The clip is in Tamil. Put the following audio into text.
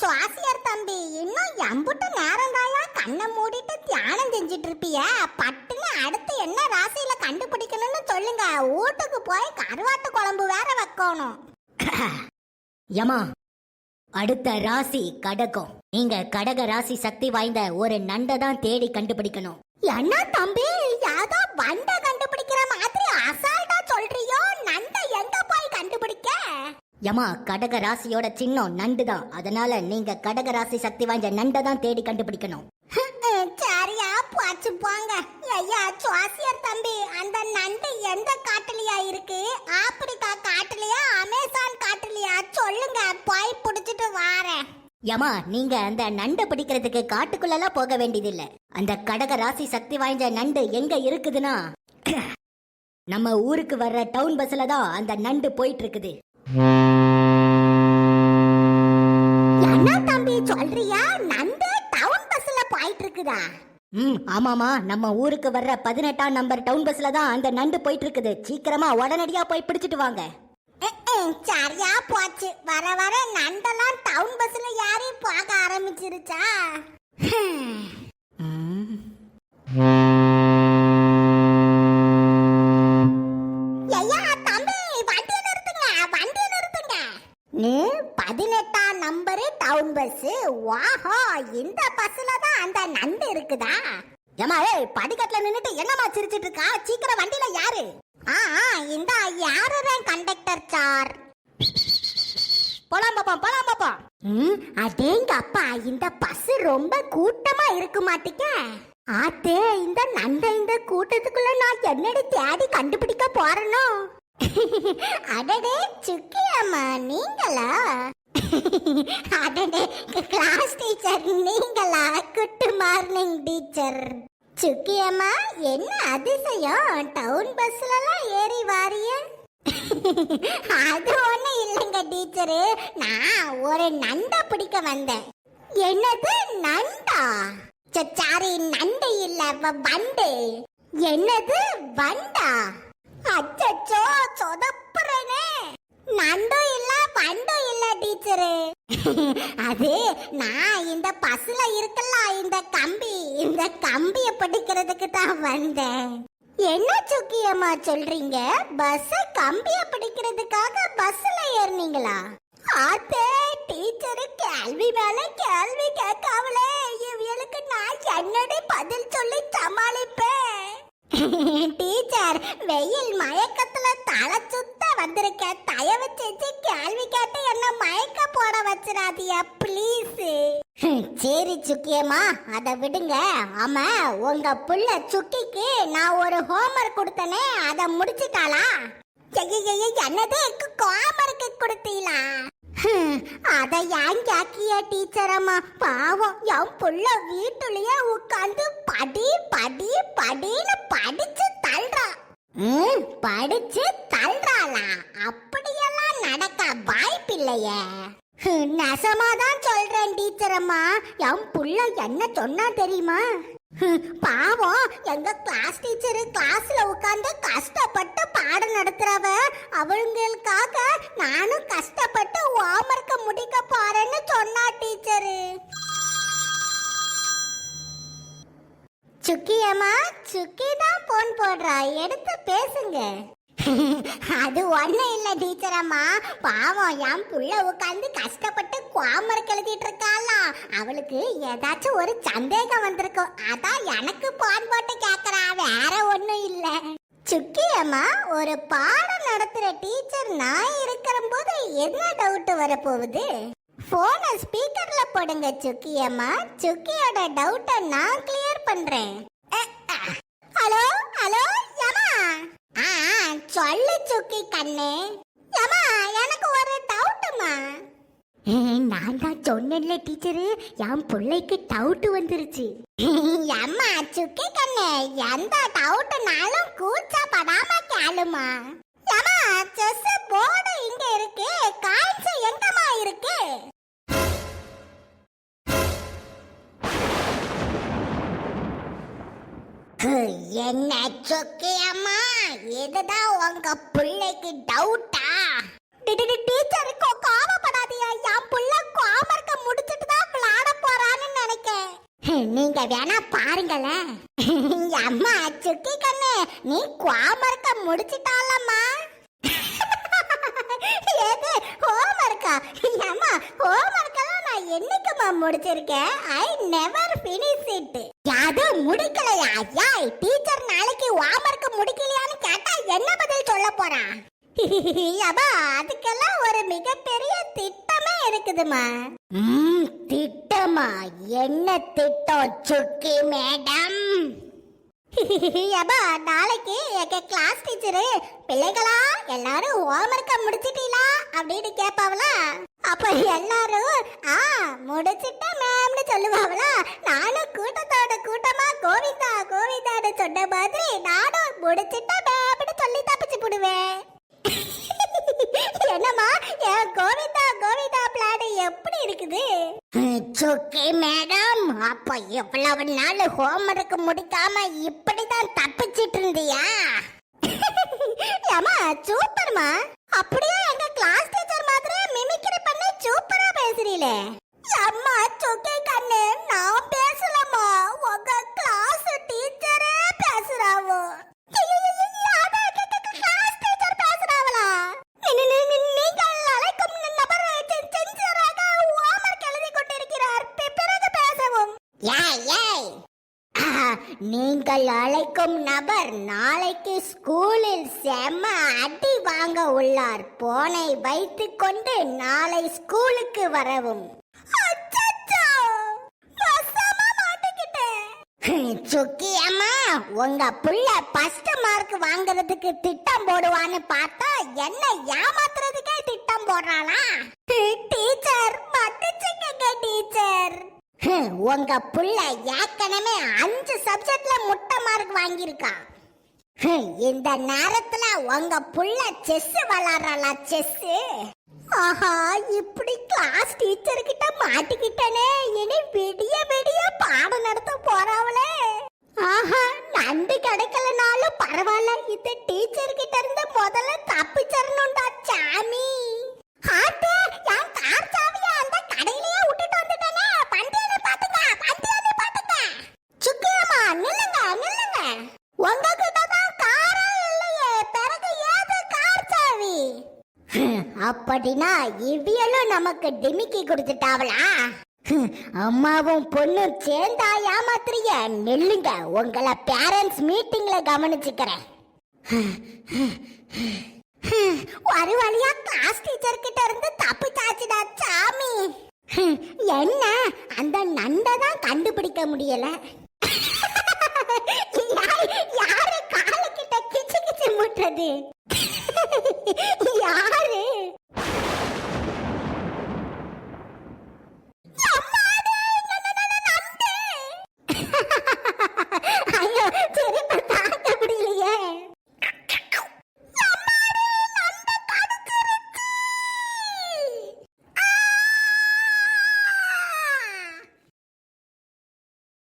சுவாசியர் தம்பி இன்னும் எம்புட்டு நேரம் தாயா கண்ணை மூடிட்டு தியானம் செஞ்சுட்டு இருப்பிய பட்டுன்னு அடுத்து என்ன ராசியில கண்டுபிடிக்கணும்னு சொல்லுங்க. வீட்டுக்கு போய் கருவாட்டு குழம்பு வேற வைக்கணும். யமா அடுத்த ராசி கடகம். நீங்க கடக ராசி சக்தி வாய்ந்த ஒரு நண்டை தான் தேடி கண்டுபிடிக்கணும். என்ன தம்பி? ஏதோ வண்ட கண்டுபிடிக்கிற மாதிரி யமா கடக ராசியோட சின்னம் நண்டு தான் அதனால நீங்க கடக ராசி சக்தி வாய்ந்த நண்டை தான் தேடி கண்டுபிடிக்கணும். சரியா போச்சு போங்க. ஐயா சுவாசியர் தம்பி அந்த நண்டு எந்த காட்டுலயா இருக்கு? ஆப்பிரிக்கா காட்டுலயா அமேசான் காட்டுலயா? சொல்லுங்க போய் புடிச்சிட்டு வாரேன். யமா நீங்க அந்த நண்டை பிடிக்கிறதுக்கு காட்டுக்குள்ளலாம் போக வேண்டியதில்ல. அந்த கடக ராசி சக்தி வாய்ந்த நண்டு எங்க இருக்குதுன்னா நம்ம ஊருக்கு வர்ற டவுன் பஸ்ல தான் அந்த நண்டு போயிட்டு இருக்குது. என்ன தம்பி சொல்றியா? நண்டு டவுன் பஸ்ல போயிட்டு இருக்குதா ம் ஆமாமா நம்ம ஊருக்கு வர்ற பதினெட்டாம் நம்பர் டவுன் பஸ்ல தான் அந்த நண்டு போயிட்டு இருக்குது சீக்கிரமா உடனடியா போய் பிடிச்சிட்டு வாங்க. சரியா போச்சு. வர வர நண்டெல்லாம் டவுன் பஸ்ல யாரி போக ஆரம்பிச்சிருச்சா? Number town bus. வாஹோ இந்த பஸ்ல தான் அந்த நண்டு இருக்குதா? ஏமா ஏய் படிக்கட்டுல நின்னுட்டு என்னமா சிரிச்சிட்டு இருக்கா? சீக்கிரம் வண்டியில யாரு ஆ இந்த யாரு கண்டக்டர் சார்? போலாம் பாப்போம் போலாம் பாப்போம். ம் அடேங்க அப்பா இந்த பஸ் ரொம்ப கூட்டமா இருக்கு மாட்டிக்க. ஆத்தே இந்த நண்ட இந்த கூட்டத்துக்குள்ள நான் என்னடி தேடி கண்டுபிடிக்க போறனோ? அடடே சுக்கியம்மா நீங்களா? அடடே கிளாஸ் டீச்சர் நீங்களா குட்டு மார்னிங் டீச்சர் சுக்கியம்மா என்ன அதிசயம்? டவுன் பஸ்லலாம் ஏறி வாரிய. அது ஒண்ணு இல்லைங்க டீச்சரு நான் ஒரு நண்டை பிடிக்க வந்தேன். என்னது நண்டா? ச- சாரி நண்டு இல்ல வண்டு. என்னது வண்டா? அச்சச்சோ சொதப்புறனே. நண்டும் இல்ல பண்டும் இல்ல டீச்சரு அது நான் இந்த பஸ்ல இருக்கல இந்த கம்பி இந்த கம்பிய பிடிக்கிறதுக்கு தான் வந்தேன். என்ன சுக்கியம்மா சொல்றீங்க? பஸ் கம்பிய பிடிக்கிறதுக்காக பஸ்ல ஏறினீங்களா? ஆத்தே டீச்சர் கேள்வி மேல கேள்வி கேட்காமலே இவளுக்கு நான் என்னடி பதில் சொல்லி சமாளிப்பேன்? டீச்சர் வெயில் மயக்கத்துல தலை சுத்த வந்திருக்க? தயவு செஞ்சு கேள்வி கேட்டு என்ன மயக்க போட வச்சிடாதியா ப்ளீஸ் சரி சுக்கியம்மா அதை விடுங்க. ஆமா உங்க புள்ள சுக்கிக்கு நான் ஒரு ஹோம்ஒர்க் கொடுத்தனே அதை முடிச்சிட்டாளா? என்னது? ஹோம்ஒர்க்கு கொடுத்தீங்களா அதை ஏன் கேக்கிய டீச்சர் அம்மா? பாவம் என் புள்ள வீட்டுலயே உட்காந்து படி படி படின்னு படிச்சு தள்ளுறான் படிச்சு தள்ளுறாளா. அப்படியெல்லாம் நடக்க வாய்ப்பில்லையே. ஹம், நெசமாதான் சொல்றேன் டீச்சர் அம்மா. என் புள்ள என்ன சொன்னா தெரியுமா? பாவம் எங்க கிளாஸ் டீச்சர் கிளாஸ்ல உட்காந்து கஷ்டப்பட்டு பாடம் நடத்துறவ. அவங்களுக்காக நானும் கஷ்டப்பட்டு ஹோம்ஒர்க்க முடிக்க போறேன்னு சொன்னா டீச்சரு சுக்கியம்மா சுக்கி தான் போன் போடுறா. எடுத்து பேசுங்க. அது ஒண்ணும் இல்ல டீச்சர் அம்மா பாவம் என் புள்ள உட்காந்து கஷ்டப்பட்டு குவாமர் கழுதிட்டு இருக்காளா. அவளுக்கு ஏதாச்சும் ஒரு சந்தேகம் வந்திருக்கும். அதான் எனக்கு போன் போட்டு கேக்குறா. வேற ஒண்ணும் இல்ல. சுக்கி அம்மா ஒரு பாடம் நடத்துற டீச்சர் நான் இருக்கிற போது என்ன டவுட் வரப்போகுது? போனை ஸ்பீக்கர்ல போடுங்க சுக்கி அம்மா சுக்கியோட டவுட்டை நான் பண்றேன். ஹலோ ஹலோ யமா. ஆ சொல்லு சுக்கி கண்ணு. யமா எனக்கு ஒரு டவுட்டுமா. நான் தான் சொன்னேன்ல டீச்சரு. என் பிள்ளைக்கு டவுட் வந்துருச்சு. அம்மா சுக்கி கண்ணு எந்த டவுட்னாலும் கூச்சப்படாம கேளுமா. அம்மா செஸ் போர்டு இங்க இருக்கு. காய்ச்ச எங்கம்மா இருக்கு? என்ன சொக்கி அம்மா? இதுதான் உங்க பிள்ளைக்கு டவுட்டா டீச்சருக்கு கோவப்படாதீயா. என் புள்ள கோமர்க்க முடிச்சு நீங்க வேணா பாருங்களேன். அம்மா சுக்கி கண்ணு நீ குவாமர்க்க முடிச்சிட்டாலம்மா எது ஹோம்ஒர்க்கா அம்மா ஹோம்ஒர்க்கெல்லாம் நான் என்னைக்குமா முடிச்சிருக்கேன்? ஐ நெவர் ஃபினிஷ் இட் முடிக்கலையா? யாய் டீச்சர் நாளைக்கு ஹோம்ஒர்க் முடிக்கலையான்னு கேட்டா என்ன பதில் சொல்ல போறா? அப்பா அதுக்கெல்லாம் ஒரு மிகப்பெரிய திட்டமே இருக்குதுமா ம் திட்டமா? என்ன திட்டம் சுக்கி மேடம் அப்பா நாளைக்கு எங்க கிளாஸ் டீச்சரு பிள்ளைகளா எல்லாரும் ஹோம்ஒர்க்க முடிச்சிட்டீங்களா அப்படின்னு கேட்பாவளா அப்ப எல்லாரும் ஆ முடிச்சிட்ட மேம்னு சொல்லுவாங்களா? நானும் கூட்டத்தோட கூட்டமா கோவிந்தா கோவிந்தான்னு சொன்ன மாதிரி நானும் முடிச்சிட்ட மேம்னு சொல்லி தப்பிச்சு போடுவேன். என்னம்மா என் கோவிந்தா கோவிந்தா பிளான் எப்படி இருக்குது? சுக்கி மேடம் அப்ப எவ்வளவு நாள் ஹோம்ஒர்க் முடிக்காம இப்படிதான் தப்பிச்சிட்டு இருந்தியா? ஏமா சூப்பர்மா நீங்கள் அழைக்கும் நபர் நாளைக்கு ஸ்கூலில் செம்ம அடி வாங்க உள்ளார். போனை வைத்து கொண்டு நாளை ஸ்கூலுக்கு வரவும். சுக்கியம்மா சுக்கி அம்மா உங்க புள்ள ஃபர்ஸ்ட் மார்க் வாங்குறதுக்கு திட்டம் போடுவான்னு பார்த்தா என்ன ஏமாத்துறதுக்கே திட்டம் போடுறாளா? உங்க புள்ள ஏற்கனவே அஞ்சு சப்ஜெக்ட்ல முட்டை மார்க் வாங்கியிருக்கான் ஹம், இந்த நேரத்துல உங்க புள்ள செஸ் விளாடுறா செஸ் ஆஹா இப்படி கிளாஸ் டீச்சர் கிட்ட மாட்டிக்கிட்டனே. இனி விடிய விடிய பாடம் நடத்த போறாவளே. ஆஹா நண்டு கிடைக்கலனாலும் பரவாயில்ல. இந்த டீச்சர் கிட்ட இருந்து முதல்ல தப்பிச்சிடணும்டா சாமி. ஆட்டா அப்படின்னா இவியலும் நமக்கு டிமிக்கி கொடுத்துட்டாவளா? அம்மாவும் பொண்ணும் சேர்ந்தா ஏமாத்துறீங்க? நெல்லுங்க உங்களை பேரண்ட்ஸ் மீட்டிங்ல கவனிச்சுக்கிறேன். ஒரு வழியா கிளாஸ் டீச்சர் கிட்ட இருந்து தப்பிச்சாச்சுடா சாமி. என்ன? அந்த நண்டை தான் கண்டுபிடிக்க முடியல. யாரு யாரு காலு கிட்ட கிச்சு கிச்சு முட்டுறது?